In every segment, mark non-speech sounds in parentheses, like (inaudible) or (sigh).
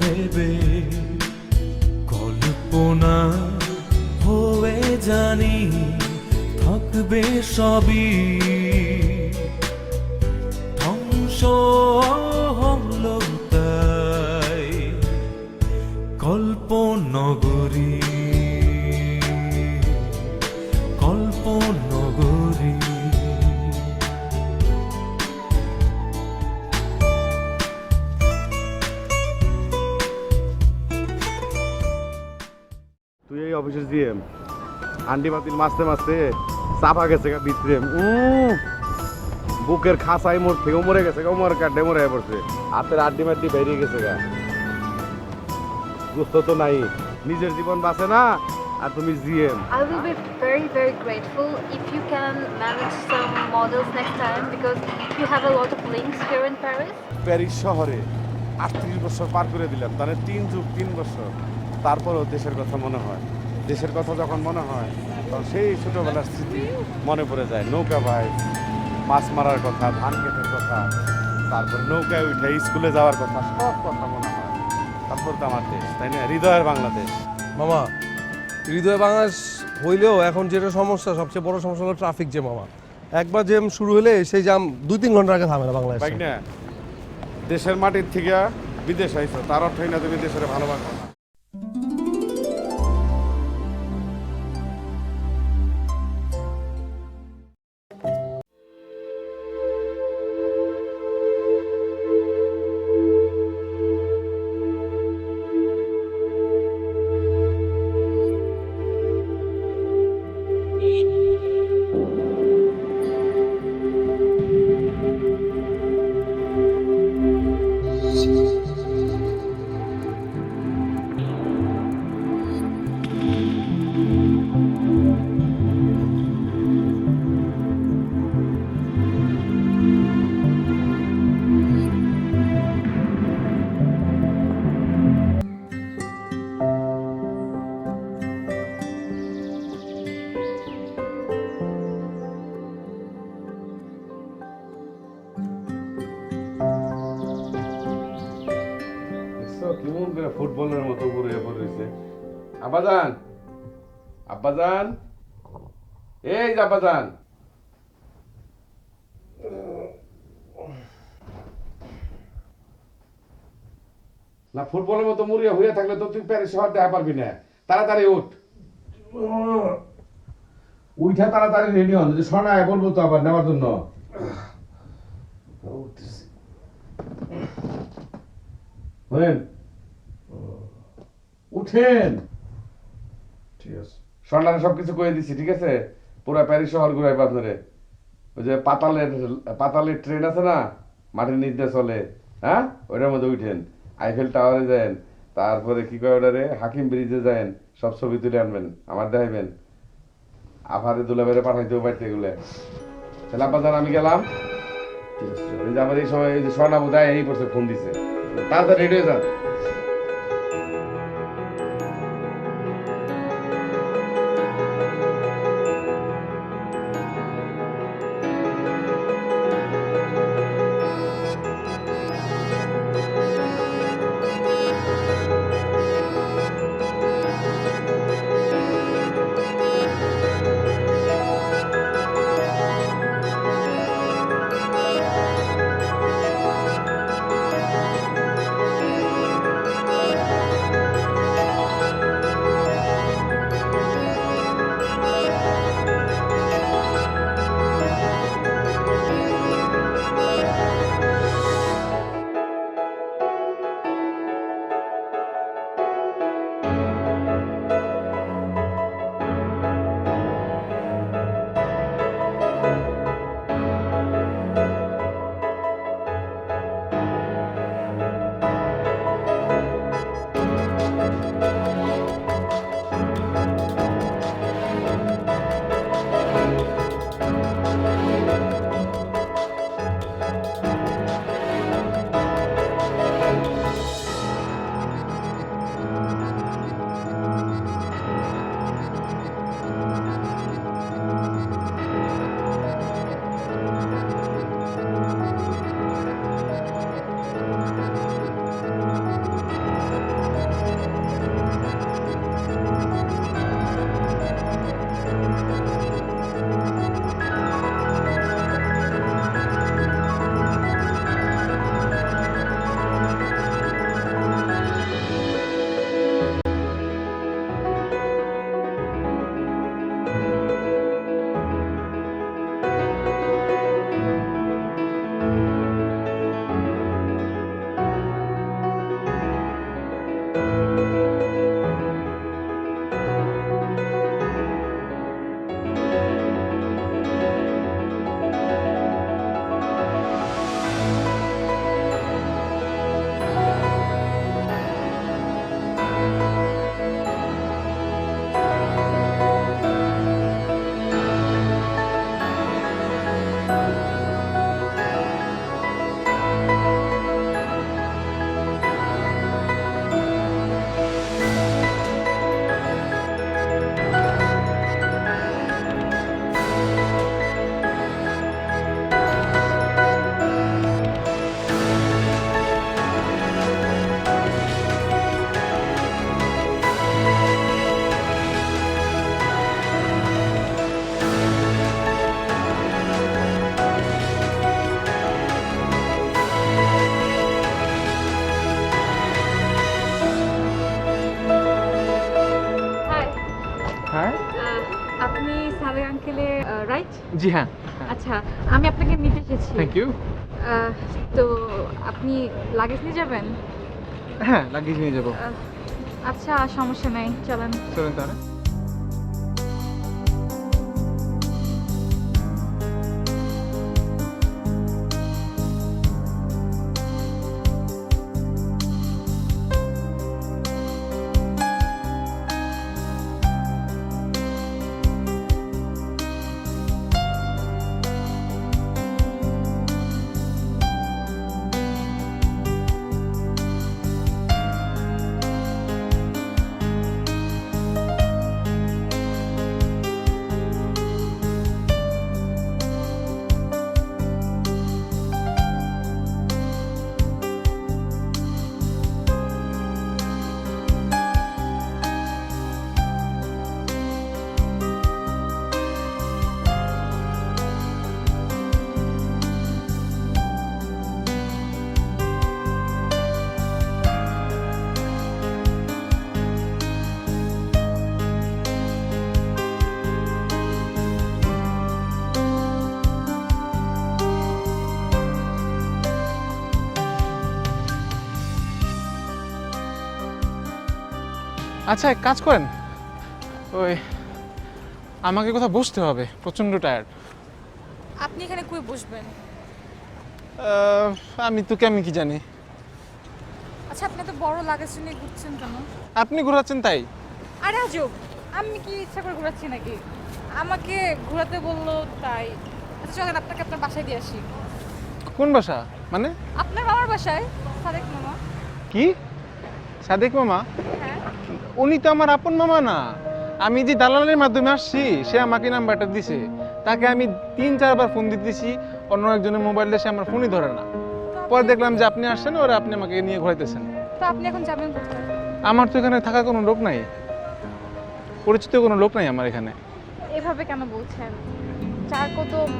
ভেবে কল্পনা হয়ে জানি থাকবে সবই। ধ্বংস হল তাই কল্পনগরী অফিসের জিএম আন্টি বাতিল মাসতে মাসতে চাপা গেছে গা ভিতরে। বুকের খাসাই মোর থেকেও মরে গেছে গা মোর কাটে মরে পড়ছে। হাতের আড্ডি মাড্ডি বেরিয়ে গেছে গা। গুস্ত তো নাই নিজের জীবন বাঁচে না আর তুমি GM. I will be very, very grateful if you can manage some models next time because you have a lot of links here in Paris. Paris শহরে আটত্রিশ বছর পার করে দিলাম তাহলে তিন যুগ তিন বছর। তারপরেও দেশের কথা মনে হয়। দেশের কথা যখন মনে হয় তখন সেই ছোটোবেলার স্মৃতি মনে পড়ে যায়। নৌকা ভাই মাছ মারার কথা ধান ক্ষেতের কথা তারপর নৌকায় উঠে স্কুলে যাওয়ার কথা সব কথা মনে হয়। তারপর তো আমার দেশ তাই না? হৃদয়ের বাংলাদেশ। মামা হৃদয় বাংলাদেশ হইলেও এখন যেটা সমস্যা সবচেয়ে বড় সমস্যা হলো ট্রাফিক জ্যাম মামা। একবার জ্যাম শুরু হলে সেই জ্যাম দুই তিন ঘণ্টা আগে থামে না বাংলাদেশ। না। দেশের মাটির থেকে বিদেশ আইছো তার অর্থই না তুমি দেশের ভালোবাসো না আব্বাজান। আব্বাজান? এই যে আব্বাজান। না, ফুটবলের মতো মুড়িয়ে হয়ে থাকলে তো তুই প্যারিস শহর দেখা পারবি না। তাড়াতাড়ি উঠ। উঠে তাড়াতাড়ি রেডি হন, যদি শোনায় বলব তো আবার নেওয়ার জন্য। উঠেন। সবকিছু করে ঠিক আছে? পুরো প্যারিস শহর আপনারে ওই যে পাতালের পাতালের ট্রেন আছে না? দিয়ে চলে। হ্যাঁ? ওইটার মধ্যে উঠেন। আইফেল টাওয়ারে যান তারপরে কি কয় ওটারে? হাকিম ব্রিজে যান সব ছবি তুলে আনবেন, আমার দেখাইবেন। আফারে দুলাবেরে পাঠাইতে বাড়িতে এগুলো। তাহলে আব্বাজান আমি গেলাম। আমার এই সময় এই যে স্বর্ণা বোধহয় এই করছে ফোন দিছে। তাড়াতাড়ি রেডি হয়ে যান। জি হ্যাঁ। আচ্ছা আমি আপনাকে নিতে এসেছি। থ্যাংক ইউ তো আপনি লাগেজ নিয়ে যাবেন? হ্যাঁ লাগেজ নিয়ে যাব। আচ্ছা সমস্যা নাই চলেন। চলেন তাহলে। আচ্ছা এক কাজ করেন। ওই আমাকে কোথাও বসতে হবে প্রচণ্ড টায়ার্ড আপনি এখানে কই বসবেন? আমি তো কেমন কি জানি। আচ্ছা আপনি তো বড় লাগেজ নিয়ে ঘুরছেন কেন? আপনি ঘোরাচ্ছেন তাই? আরে আজব আমি কি ইচ্ছা করে ঘোরাচ্ছি নাকি? আমাকে ঘোরাতে বলল তাই। আচ্ছা চলেন আপনাকে আপনার বাসায় দিয়ে আসি। কোন বাসা? মানে? আপনার মামার বাসায় সাদেক মামা। কি? সাদেক মামা? হ্যাঁ। উনি তো আমার আপন মামা না। আমি যে দালালের মাধ্যমে আসছি সে আমাকে নাম্বারটা দিছে। তাকে আমি তিন চারবার ফোন দিতেছি অন্য একজনের মোবাইল দিয়ে সে আমার ফোনই ধরে না। পরে দেখলাম যে আপনি আসছেন ওরা আপনি আমাকে নিয়ে ঘোরাইতেছেন। তো আপনি এখন যাবেন কোথায়? আমার তো এখানে থাকার কোনো লোক নাই। পরিচিত কোনো লোক নাই আমার এখানে। এভাবে কেন বলছেন? চার কদম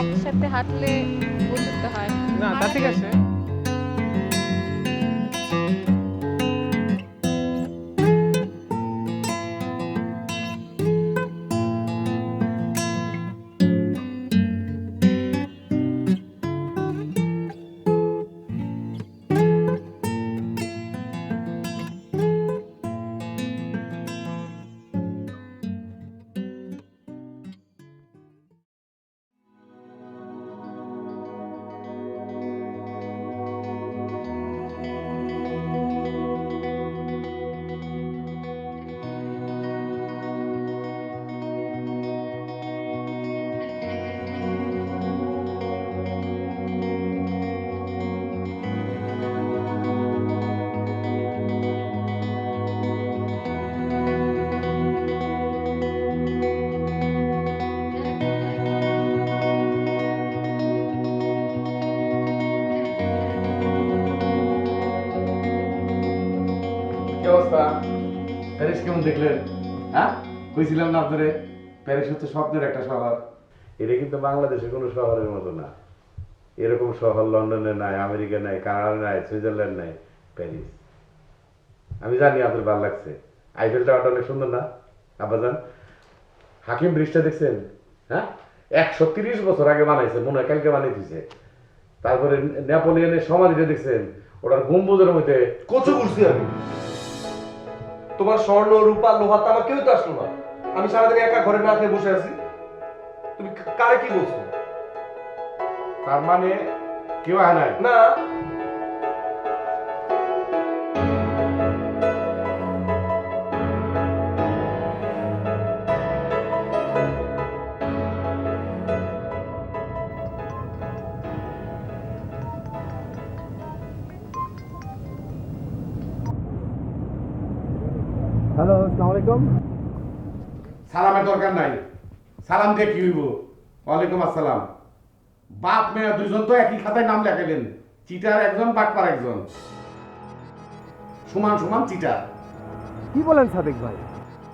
একসাথে হাঁটলে বন্ধুত্ব হয়। না তা ঠিক আছে। প্যারিস কেমন দেখলেন হ্যাঁ? কইছিলাম না আপনারে প্যারিস হচ্ছে স্বপ্নের একটা শহর। এটা কিন্তু বাংলাদেশের কোনো শহরের মতো না। এরকম শহর লন্ডনে নাই আমেরিকা নাই কানাডা নাই সুইজারল্যান্ড নাই প্যারিস আমি জানি আপনার ভালো লাগছে। আইফেল টাওয়ারটা অনেক সুন্দর না? আব্বাজান? হাকিম ব্রিজটা দেখছেন? হ্যাঁ? একশো তিরিশ বছর আগে বানাইছে মনে হয় কালকে বানিয়ে দিছে। তারপরে নেপোলিয়নের সমাধিটা দেখছেন? ওটার গম্বুজের মধ্যে কচু করছি আমি। তোমার স্বর্ণ রূপা লোহা তামা কেউ তো আসলো না। আমি সারাদিন একা ঘরে না খেয়ে বসে আছি। তুমি কারে কি বলছো? তার মানে কেউ আয় নাই? না। সালামের দরকার নাই। সালাম দিয়ে কি হইব? ওয়ালাইকুম আসসালাম। বাপ মেয়ে দুইজন তো একই খাতায় নাম লেখাইলেন। চিটার একজন বাটপার একজন। সমান সমান চিটার। কি বলেন সাদেক ভাই?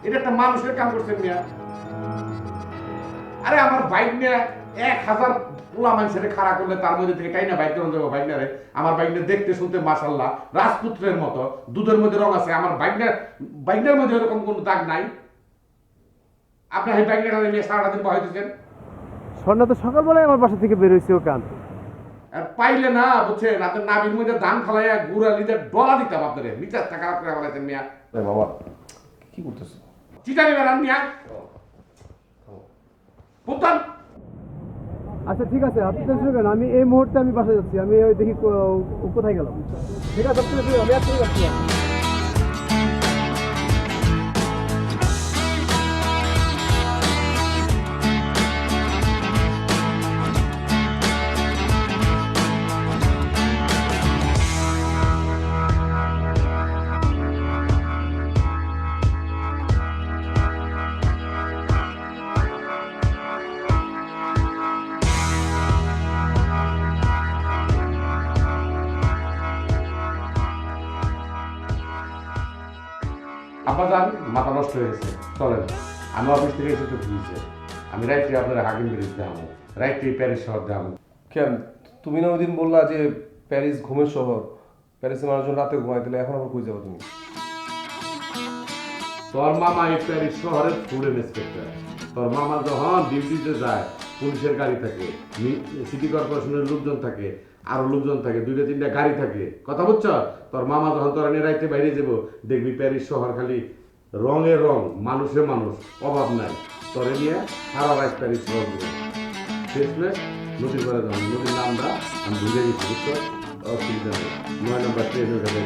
এটা একটা মানুষের কাম করছেন মিয়া। আরে আমার বাইক নিয়ে এক হাজার পোলা মানুষের খাড়া করলে তার মধ্যে থেকে টাইনা বাইক কেন দেবো বাইক নিয়ে আমার বাইক দেখতে শুনতে মাসাল্লাহ রাজপুত্রের মতো দুধের মধ্যে রং আছে। আমার বাইক নিয়ে বাইকের মধ্যে এরকম কোনো দাগ নাই। আপনি এই নিয়ে নিয়ে সারাটা দিন বহাই দিচ্ছেন স্বর্ণা তো সকালবেলায় আমার বাসা থেকে বেরোইছে ওকে আনতে। আর পাইলে না বুঝছেন আপনার নাবির মধ্যে ধান খালাইয়া গুড়া লিতে ডলা দিতাম আপনারে। মিটার টাকা করে ফেলাইতেন মিয়া। বাবা কি করতেছো? চিটারি বেড়ান মিয়া। পুতান। আচ্ছা ঠিক আছে আপনি টেনশন করেন আমি এই মুহূর্তে আমি বাসায় যাচ্ছি। আমি ওই দেখি কো- কোথায় গেলাম। ঠিক আছে আপনি আমি আর মাথা নষ্ট হয়ে গেছে। চলেন আমি অফিস থেকে এসে তো দিয়েছে আমি রাইটে আপনার হাকিম ব্রিজ যাব। রাইটে প্যারিস শহর যাব। কেন? তুমি না ওইদিন বললা যে প্যারিস ঘুমের শহর। প্যারিসে মানুষজন রাতে ঘুমায় তাহলে এখন আবার কই যাব তুমি? তোর মামা এই প্যারিস শহরের ফুডেন ইন্সপেক্টর তোর মামা যখন ডিউটিতে যায় পুলিশের গাড়ি থাকে সিটি কর্পোরেশনের লোকজন থাকে আরও লোকজন থাকে দুইটা তিনটা গাড়ি থাকে। কথা বুঝছ? তোর মামা যখন তোরা নিয়ে রাইতে বাইরে যাব দেখবি প্যারিস শহর খালি রঙে রং মানুষে মানুষ, অভাব নাই। তরে নিয়ে সারা রাত দেবে ঘুরে শেষমেশ নদীর করে যাব নদীর নামটা আমি ভুলে গেছি অসুবিধা নেই। নয় নম্বর ট্রেন ওখানে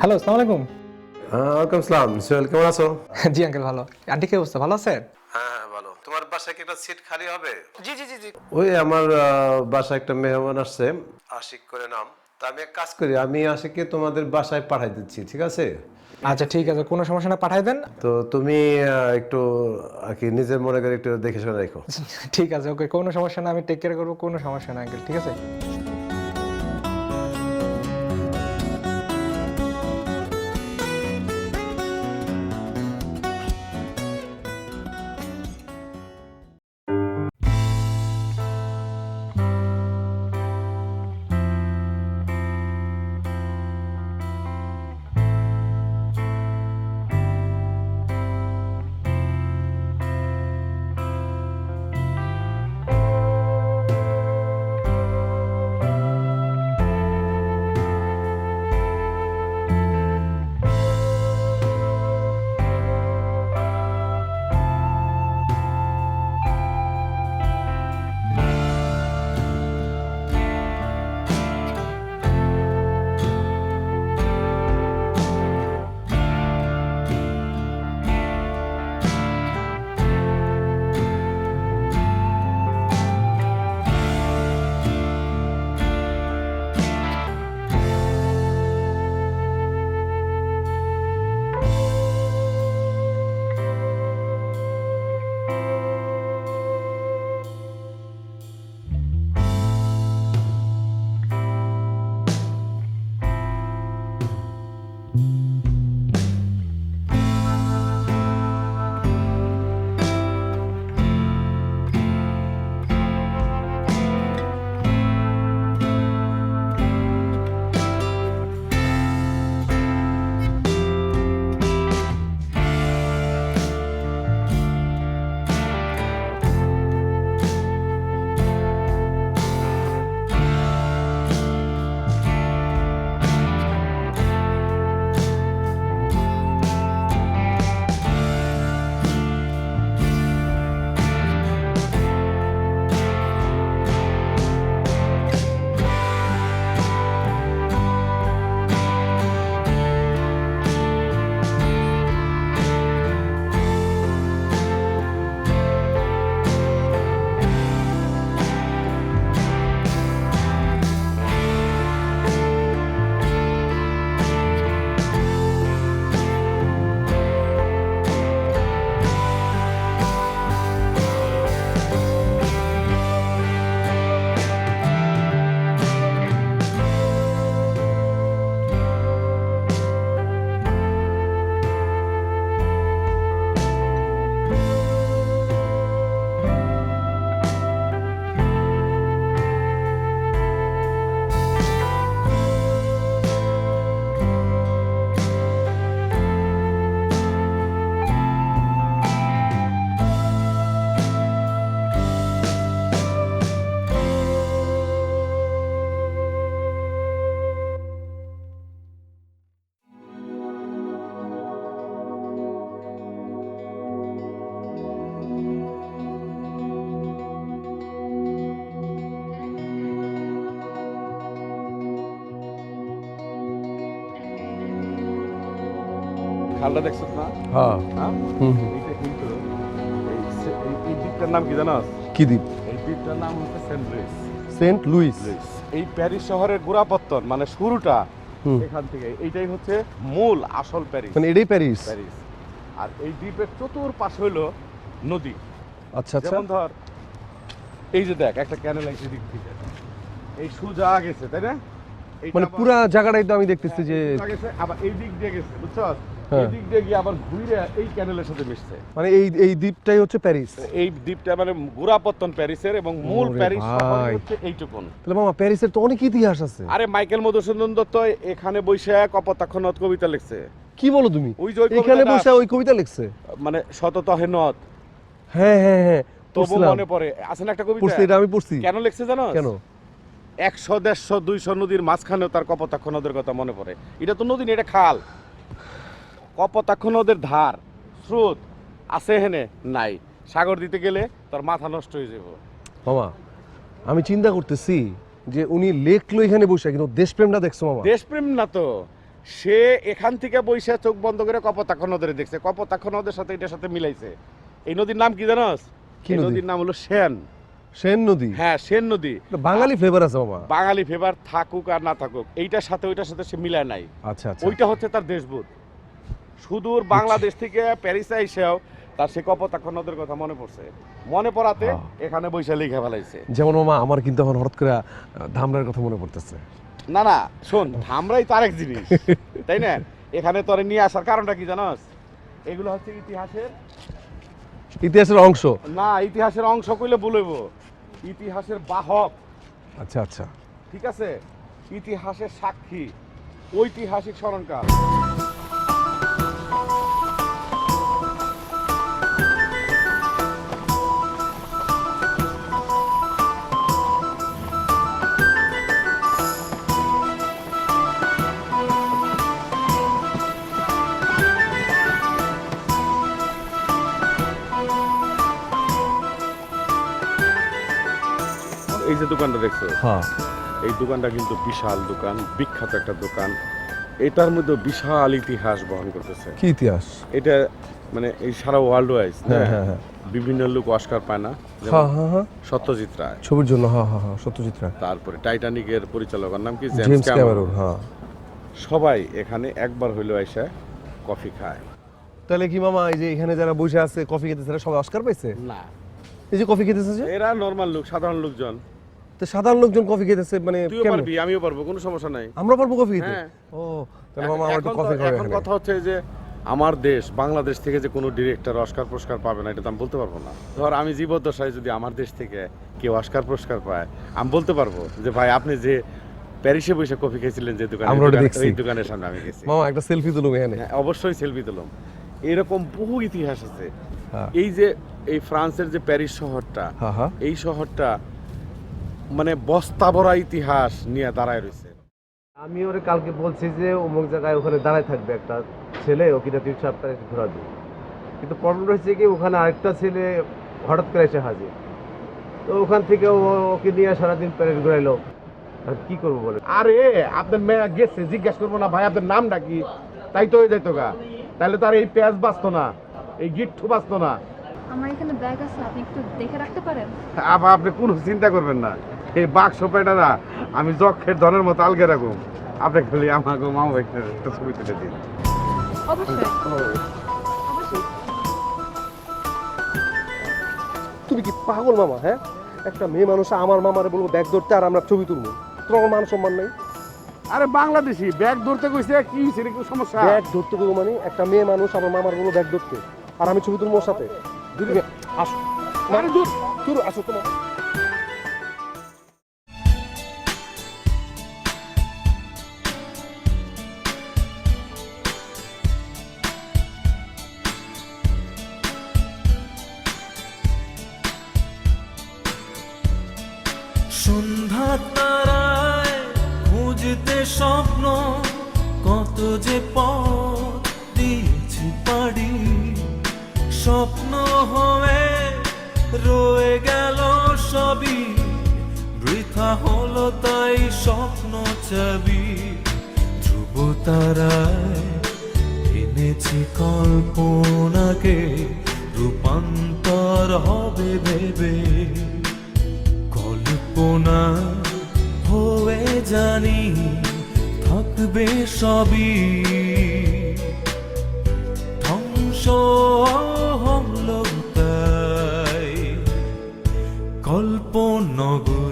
হ্যালো আসসালামু আলাইকুম ওয়েলকাম সালাম সোহেল কেমন আছো? (laughs) জি আঙ্কেল ভালো। আন্টি কি অবস্থা? ভালো আছেন? হ্যাঁ হ্যাঁ ভালো। তোমার বাসায় কি একটা সিট খালি হবে? জি জি জি জি। ওই আমার বাসায় একটা মেহমান আসছে। আশিক করে নাম। তা আমি এক কাজ করি আমি আশিককে তোমাদের বাসায় পাঠাই দিচ্ছি ঠিক আছে? আচ্ছা ঠিক আছে কোনো সমস্যা না পাঠাই দেন। তো তুমি আহ, একটু আর কি নিজের মনে করে একটু দেখে শুনে রেখো। (laughs) ঠিক আছে ওকে কোনো সমস্যা না আমি টেক কেয়ার করব কোনো সমস্যা না আঙ্কেল ঠিক আছে? খালটা দেখছ না? হ্যাঁ। হ্যাঁ? কিন্তু এই দ্বীপটার নাম কি জানাস কি দ্বীপ? এই দ্বীপটার নাম হচ্ছে সেন্ট লুইস। Saint Louis. এই প্যারিস শহরের গোড়াপত্তন মানে শুরুটা এখান থেকে। এইটাই হচ্ছে মূল আসল প্যারিস। মানে এটাই প্যারিস। প্যারিস। আর এই দ্বীপের চতুর্পাশে হলো নদী। আচ্ছা আচ্ছা। যেমন ধর এই যে দেখ একটা ক্যানেল আছে দিক থেকে। এই সুজা গেছে তাই না? মানে পুরা জায়গাটাই তো আমি দেখতেছি যে আবার এই দিক দিয়ে গেছে বুঝছ? হ্যাঁ। এই দিক দিয়ে গিয়ে আবার ঘুরে এই ক্যানেলের সাথে মিশছে। মানে এই এই দ্বীপটাই হচ্ছে প্যারিস। এই দ্বীপটা মানে গোড়াপত্তন প্যারিসের এবং মূল প্যারিস শহর হচ্ছে এইটুকুন। তাহলে মামা প্যারিসের তো অনেক ইতিহাস আছে। আরে মাইকেল মধুসূদন দত্ত এখানে বসে কবিতা লিখছে। কি বলো তুমি? ওই যে এখানে বসে ওই কবিতা লিখছে? মানে শতত হে নদ। হ্যাঁ হ্যাঁ হ্যাঁ তবু মনে পড়ে। আছে না একটা কবিতা? এটা আমি পড়ছি। কেন লিখছে জানো? কেন? একশো দেড়শো দুইশো নদীর মাঝখানেও তার কপোতাক্ষ নদের কথা মনে পড়ে। এটা তো নদী না এটা খাল। কপোতাক্ষ নদের ধার স্রোত আছে হেনে নাই। সাগর দিতে গেলে তোর মাথা নষ্ট হয়ে যাব মামা আমি চিন্তা করতেছি যে উনি লেখলো এখানে বসে কিন্তু দেশপ্রেমটা দেখছ মামা? দেশপ্রেম না তো। সে এখান থেকে বৈশা চোখ বন্ধ করে কপোতাক্ষ নদের দেখছে। কপোতাক্ষ নদের সাথে এটার সাথে মিলাইছে। এই নদীর নাম কি জানোস? এই নদীর নাম হলো সেন। সেন নদী? হ্যাঁ সেন নদী। বাঙালি ফ্লেভার আছে মামা। বাঙালি ফেভার থাকুক আর না থাকুক এইটার সাথে ওইটার সাথে সে মিলায় নাই। আচ্ছা আচ্ছা। ওইটা হচ্ছে তার দেশবোধ। সুদূর বাংলাদেশ থেকে প্যারিসে এসেও তার সে কপোতাক্ষ নদের কথা মনে পড়ছে। মনে পড়াতে হ্যাঁ। এখানে বৈশা লিখে ফেলাইছে। যেমন মামা আমার কিন্তু এখন হঠাৎ করে ধামরার কথা মনে পড়তেছে। না না শোন ধামরাই তো আরেক জিনিস তাই না? এখানে তোরে নিয়ে আসার কারণটা কি জানোস? এগুলো হচ্ছে ইতিহাসের ইতিহাসের অংশ। না ইতিহাসের অংশ কইলে বলব ইতিহাসের বাহক। আচ্ছা আচ্ছা। ঠিক আছে? ইতিহাসের সাক্ষী। ঐতিহাসিক স্মরণকাল। এই যে দোকানটা দেখছ? হ্যাঁ। এই দোকানটা কিন্তু বিশাল দোকান বিখ্যাত একটা দোকান। এটার মধ্যে বিশাল ইতিহাস বহন করতেছে। কি ইতিহাস? এটা মানে এই সারা ওয়ার্ল্ড ওয়াইজ হ্যাঁ হ্যাঁ হ্যাঁ। বিভিন্ন লোক অস্কার পায় না। হ্যাঁ হ্যাঁ হ্যাঁ। সত্যজিৎ রায়। ছবির জন্য হ্যাঁ হ্যাঁ হ্যাঁ সত্যজিৎ রায়। তারপরে টাইটানিকের পরিচালকের নাম কি? জেমস ক্যামেরন হ্যাঁ। সবাই এখানে একবার হইল এসে কফি খায়। তাহলে কি মামা এই যে এখানে যারা বসে আছে কফি খেতেছে এরা সবাই অস্কার পাইছে? না। এই যে কফি খেতেছে এরা নর্মাল লোক সাধারণ লোকজন। তো সাধারণ লোকজন কফি খেতেছে মানে তুইও পারবি আমিও পারব কোনো সমস্যা নাই। আমরা পারব কফি খেতে? হ্যাঁ। ও তাহলে মামা আমার একটু কফি খাবে এখন কথা হচ্ছে যে আমার দেশ বাংলাদেশ থেকে যে কোনো ডিরেক্টর অস্কার পুরস্কার পাবে না এটা তো আমি বলতে পারব না। ধর আমি জীবদ্দশায় যদি আমার দেশ থেকে কেউ অস্কার পুরস্কার পায় আমি বলতে পারব যে ভাই আপনি যে প্যারিসে বসে কফি খেয়েছিলেন যে দোকানে আমরা দেখছি। দোকানের সামনে আমি গেছি। মামা একটা সেলফি তুলুম এখানে। হ্যাঁ, অবশ্যই সেলফি তুললাম এরকম বহু ইতিহাস আছে। হ্যাঁ। এই যে এই ফ্রান্সের যে প্যারিস শহরটা এই শহরটা মানে বস্তা ভরা ইতিহাস নিয়ে দাঁড়ায় রয়েছে। আমি ওরে কালকে বলছি যে অমুক জায়গায় ওখানে দাঁড়ায় থাকবে একটা ছেলে ওকে তুই সপ্তাহে ঘোরাবি কিন্তু প্রবলেম হচ্ছে কি ওখানে আরেকটা ছেলে হঠাৎ করে এসে হাজির। তো ওখান থেকে ও ওকে নিয়ে সারাদিন প্যারেড ঘুরাইলো। আর কি করব বলে আরে আপনার মেয়ে গেছে জিজ্ঞেস করব না ভাই আপনার নাম ডাকি তাই তো হয়ে যেত গা। তাহলে তো আর এই পেঁয়াজ বাঁচতো না এই গিট্টু বাঁচতো না। আমার এখানে ব্যাগ আছে আপনি একটু দেখে রাখতে পারেন? আবার আপনি কোনো চিন্তা করবেন না। এই বাক্স পেটারা আমি যক্ষের ধনের মতো আলগে রাখুন আপনি খালি আমাকে মামা একটা একটা ছবি তুলে দিন। তুমি কি পাগল মামা হ্যাঁ? একটা মেয়ে মানুষ আমার মামারে বলব ব্যাগ ধরতে আর আমরা ছবি তুলবো। তোমার মান সম্মান নেই? আরে বাংলাদেশি ব্যাগ ধরতে কইছে কি সেটা কি সমস্যা? ব্যাগ ধরতে দেবো মানে একটা মেয়ে মানুষ আমার মামার বলব ব্যাগ ধরতে। আর আমি ছবি তুলবো ওর সাথে। তুমি আসো। মানে দূর। দূর আসো তোমার। সন্ধ্যা তারায় খুঁজতে স্বপ্ন, কত যে পথ দিয়েছি পাড়ি। স্বপ্ন হয়ে রয়ে গেল সবই, বৃথা হলো তাই স্বপ্ন চাবি। ধ্রুব তারায় চিনেছি কল্পনাকে, রূপান্তর হবে ভেবে। কোনা হয়ে জানি থাকবে সবই। ধ্বংস হল তাই কল্পনগর